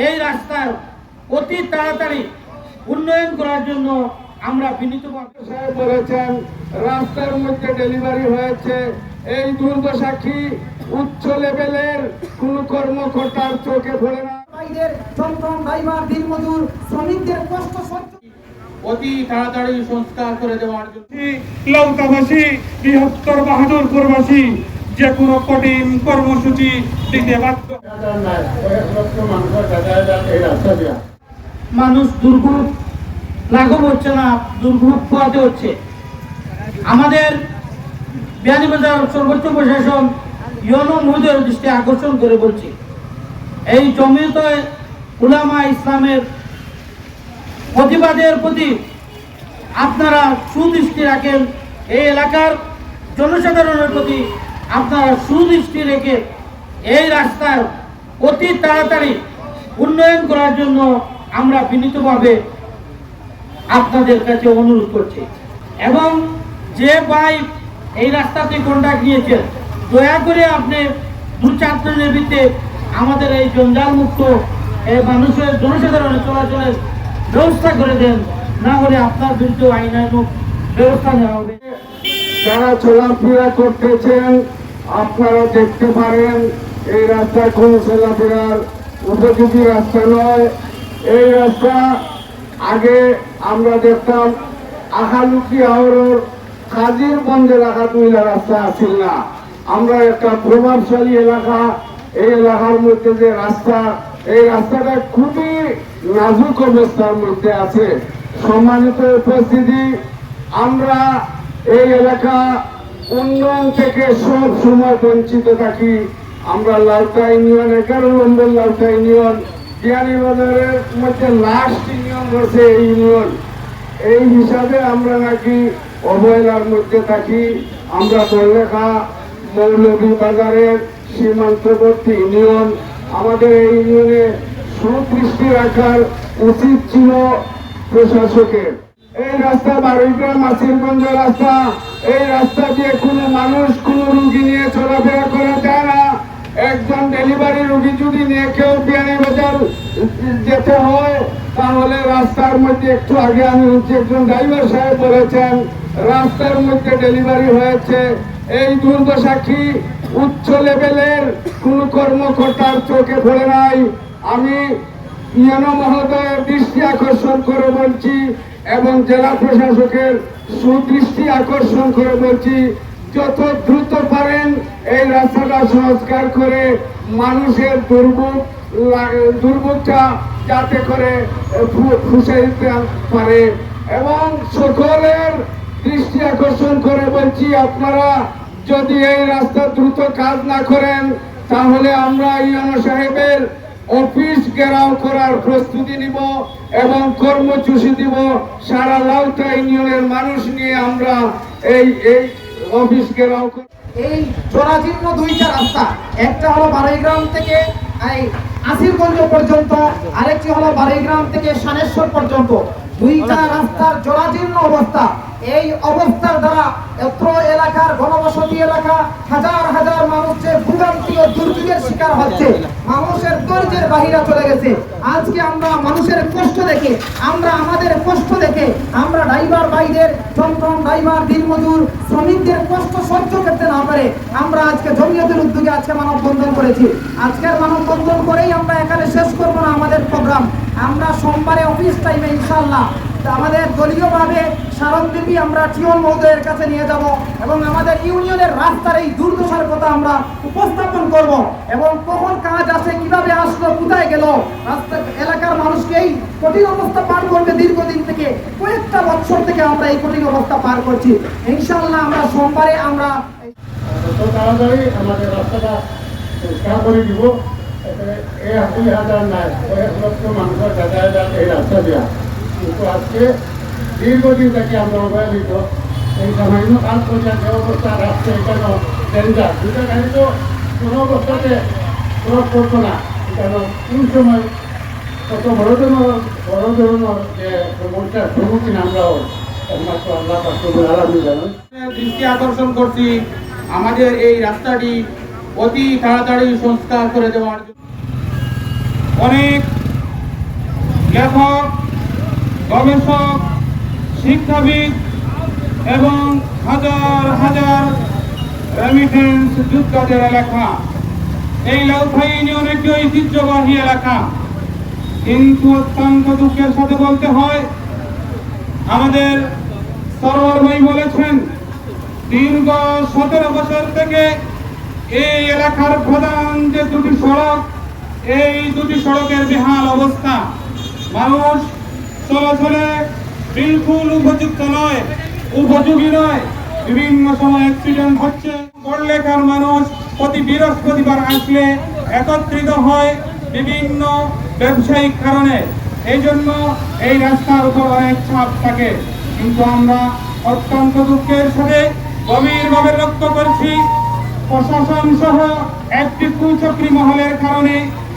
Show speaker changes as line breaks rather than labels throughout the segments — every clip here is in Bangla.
এই রাস্তার অতি তাড়াতাড়ি উন্নয়ন করার জন্য আমরা বিনীতভাবে
সাহেব বলেছেন রাস্তার মধ্যে ডেলিভারি হয়েছে। এই দুর্দশাক্ষী উচ্চ লেভেলের কোন কর্মকর্তার চোখে পড়ে না।
দিনমজুর শ্রমিকদের কষ্ট
অতি তাড়াতাড়ি সংস্কার করে দেওয়ার জন্য
লঙ্কাবাসী বৃহত্তর বাহাদুরপুরবাসী যে কোনো কঠিন কর্মসূচি
মানুষ দুর্ভোগ লাঘব হচ্ছে না, দুর্ভোগ পোহাতে হচ্ছে। আমাদের সর্বোচ্চ প্রশাসন ইয়নো দৃষ্টি আকর্ষণ করে বলছে, এই জমিয়ত উলামা ইসলামের প্রতিবাদের প্রতি আপনারা সুদৃষ্টি রাখেন। এই এলাকার জনসাধারণের প্রতি আপনারা সুদৃষ্টি রেখে এই রাস্তার অতি তাড়াতাড়ি উন্নয়ন করার জন্য আমরা বিনীতভাবে আপনাদের কাছে অনুরোধ করছি। এবং যে ভাই এই রাস্তাতে কন্ট্যাক্ট নিয়েছেন দয়া করে আপনি দু চার দিনের ভিত্তিতে আমাদের এই জঞ্জাল মুক্ত এই মানুষের জনসাধারণের চলাচলের ব্যবস্থা করে দেন। না হলে আপনার বিরুদ্ধে আইনানুক ব্যবস্থা নেওয়া হবে।
যারা চলাফেরা করতেছেন, আপনারা দেখতে পারেন। এই রাস্তা কোন চলাফেরার উপযোগী রাস্তা নয়। এই রাস্তা আগে আমরা দেখতাম আহালুকি আহরর কাজীর বন্ধে রাখা দুইলা রাস্তা আছিল না। আমরা একটা প্রভাবশালী এলাকা, এই এলাকার মধ্যে যে রাস্তা, এই রাস্তাটা খুবই নাজুক অবস্থার মধ্যে আছে। সম্মানিত উপস্থিতি, আমরা এই এলাকা উন্নয়ন থেকে সব সময় বঞ্চিত থাকি। আমরা লাউটা ইউনিয়ন এগারো নম্বর লাউটা ইউনিয়ন বিয়ানী বাজারের মধ্যে লাস্ট ইউনিয়ন রয়েছে এই ইউনিয়ন এই হিসাবে আমরা নাকি অবহেলার মধ্যে থাকি। আমরা বললেখা বাজারের সীমান্তবর্তী ইউনিয়ন আমাদের এই ইউনিয়নে সুদৃষ্টি রাখার উচিত ছিল প্রশাসকের। এই রাস্তা বারুইগ্রাম মাসিরগঞ্জ রাস্তা। এই রাস্তা দিয়ে কোনো মানুষ কোনো রুগী নিয়ে চলাফেরা করা যায় না একজন ডেলিভারি রুগী যদি কেউ বিয়ানি বাজার যেতে হয়, তাহলে রাস্তার মধ্যে একটু আগে আমি একজন ড্রাইভার সাহেব বলেছেন, রাস্তার মধ্যে ডেলিভারি হয়েছে। এই দুর্দশাক্ষী উচ্চ লেভেলের কোন কর্মকর্তার চোখে পড়ে নাই? আমি ইয়ানো মহোদয়ের দৃষ্টি আকর্ষণ করে বলছি এবং জেলা প্রশাসকের সুদৃষ্টি আকর্ষণ করে বলছি যত দ্রুত পারেন এই রাস্তাটা সংস্কার করে মানুষের দুর্ভোগ দুর্ভোগটা যাতে করে ফুসে দিতে পারে। এবং সকলের দৃষ্টি আকর্ষণ করে বলছি, আপনারা যদি এই রাস্তা দ্রুত কাজ না করেন, তাহলে আমরা ইয়ানো সাহেবের অফিস ঘেরাও করার প্রস্তুতি নিব এবং কর্মসূচি দিব। সারা লাউটা ইউনিয়নের মানুষ নিয়ে আমরা এই এই অফিস ঘেরাও।
এই জরাজীর্ণ দুইটা রাস্তা। একটা হলো থেকে এই পর্যন্ত দুইটা রাস্তার জরাজীর্ণ অবস্থা। এই অবস্থার দ্বারা এত এলাকার ঘনবসতি এলাকা হাজার হাজার মানুষ ও দুর্যোগের শিকার হচ্ছে। মানুষের ধৈর্যের বাহিরে চলে গেছে। আজকে আমরা মানুষের কষ্ট দেখে, আমরা আমাদের কষ্ট দেখে, আমরা ড্রাইভার ভাইদের টমটম ড্রাইভার, দিনমজুর, শ্রমিকদের কষ্ট সহ্য করতে না পারে। আমরা আজকে জমিয়তের উদ্যোগে আজকে মানববন্ধন করেছি। আজকের মানববন্ধন করেই আমরা এখানে শেষ করব না আমাদের প্রোগ্রাম আমরা সোমবারে অফিস টাইমে ইনশাল্লাহ আমাদের দলীয়ভাবে স্মারকলিপি আমরা টিওন মহোদয়ের কাছে নিয়ে যাব এবং আমাদের ইউনিয়নের রাস্তার এই দুর্দশার কথা আমরা উপস্থাপন করব এবং কখন কাজ আছে, কীভাবে আসলো, কোথায় গেল রাস্তা এলাকার মানুষকে এই কঠিন অবস্থা পার করবে দীর্ঘদিন থেকে কয়েকটা বছর থেকে আমরা এই কঠিন অবস্থা পার করছি। ইনশাল্লাহ আমরা সোমবারে আমরা
আমাদের এই দুই হাজার নাই কয়েক লক্ষ মানুষের যাতায়াত এই রাস্তা দেওয়া কিন্তু আজকে দীর্ঘদিন থেকে আমরা অবহেলিত। এই সামান্য কাজ পর্যন্ত অবস্থা রাস্তা এখানে ডেঞ্জার দুটা গাড়ি তো কোনো অবস্থাতে ক্রস করতো না। কেন কোন সময় কত বড় ধরনের বড় ধরনের যে সমস্যার সম্মুখীন আমরাও একমাত্র
দৃষ্টি আকর্ষণ করছি আমাদের এই রাস্তাটি অতি তাড়াতাড়ি সংস্কার করে দেওয়ার
অনেক লেখক, গবেষক শিক্ষাবিদ এবং হাজার হাজার রেমিটেন্স যোদ্ধাদের এলাকা। এই লাউথাই ইউনিয়ন একটি ঐতিহ্যবাহী এলাকা। কিন্তু অত্যন্ত দুঃখের সাথে বলতে হয়, আমাদের সরোয়ার ভাই বলেছেন, দীর্ঘ সতেরো বছর থেকে এই এলাকার প্রধান যে দুটি সড়ক, এই দুটি সড়কের বেহাল অবস্থা। মানুষ চলাচলে বিলকুল উপযুক্ত নয়, উপযোগী নয়। বিভিন্ন সময় অ্যাক্সিডেন্ট হচ্ছে। পড়লেখার মানুষ প্রতি বৃহস্পতিবার আসলে একত্রিত হয় বিভিন্ন ব্যবসায়িক কারণে। এই জন্য এই রাস্তার উপর অনেক চাপ থাকে। কিন্তু আমরা অত্যন্ত দুঃখের সাথে গভীরভাবে লক্ষ্য করছি, প্রশাসন সহ একটি কুচক্রি মহলের কারণে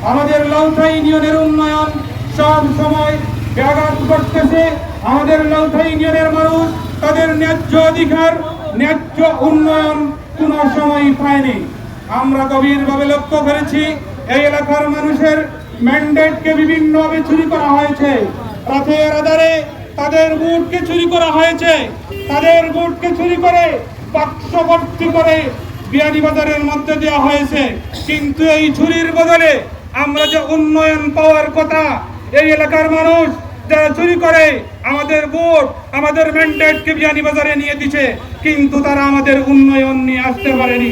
আমাদের লৌথা ইউনিয়নের উন্নয়ন সব সময় ব্যাঘাত করতেছে আমাদের লৌথা ইউনিয়নের মানুষ। তাদের ন্যায্য অধিকার, ন্যায্য উন্নয়ন কোন সময় পায়নি। আমরা গভীরভাবে লক্ষ্য করেছি, এই এলাকার মানুষের ম্যান্ডেটকে বিভিন্নভাবে চুরি করা হয়েছে। রাতের আধারে তাদের ভোটকে চুরি করা হয়েছে। তাদের ভোটকে চুরি করে বাক্স ভর্তি করে বিয়ানীবাজারের মধ্যে দেওয়া হয়েছে। কিন্তু এই চুরির বদলে আমরা যে উন্নয়ন পাওয়ার কথা, এই এলাকার মানুষ যারা চুরি করে আমাদের ভোট, আমাদের ম্যান্ডেটকে বিয়ানীবাজারে নিয়ে দিছে, কিন্তু তারা আমাদের উন্নয়ন নিয়ে আসতে পারেনি।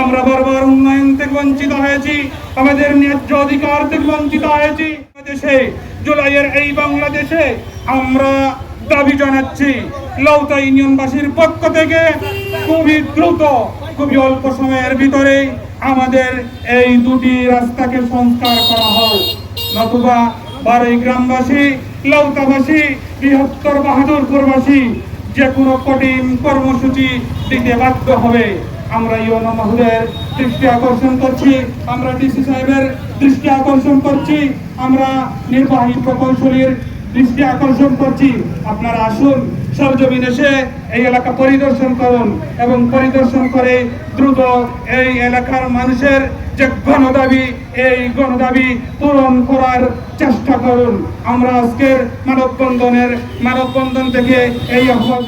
আমরা বারবার উন্নয়ন থেকে বঞ্চিত হয়েছি, আমাদের ন্যায্য অধিকার থেকে বঞ্চিত হয়েছি। দেশে জুলাইয়ের এই বাংলাদেশে আমরা দাবি জানাচ্ছি, লৌতা ইউনিয়নবাসীর পক্ষ থেকে খুবই দ্রুত, খুবই অল্প সময়ের ভিতরে আমাদের এই দুটি রাস্তাকে সংস্কার করা হয় নতুবা বারোই গ্রামবাসী লৌতাবাসী বৃহত্তর বাহাদুরপুরবাসী, যে কোনো কঠিন কর্মসূচি দিতে বাধ্য হবে। আমরা ইউনো মহোদয়ের দৃষ্টি আকর্ষণ করছি, আমরা ডিসি সাহেবের দৃষ্টি আকর্ষণ করছি, আমরা নির্বাহী প্রকৌশলীর দৃষ্টি আকর্ষণ করছি। আপনারা আসুন সব সরজমিন এসে এই এলাকা পরিদর্শন করুন এবং পরিদর্শন করে দ্রুত এই এলাকার মানুষের যে গণদাবি, এই গণদাবি পূরণ করার চেষ্টা করুন। আমরা আজকের মানববন্ধনের, মানববন্ধন থেকে এই আহ্বান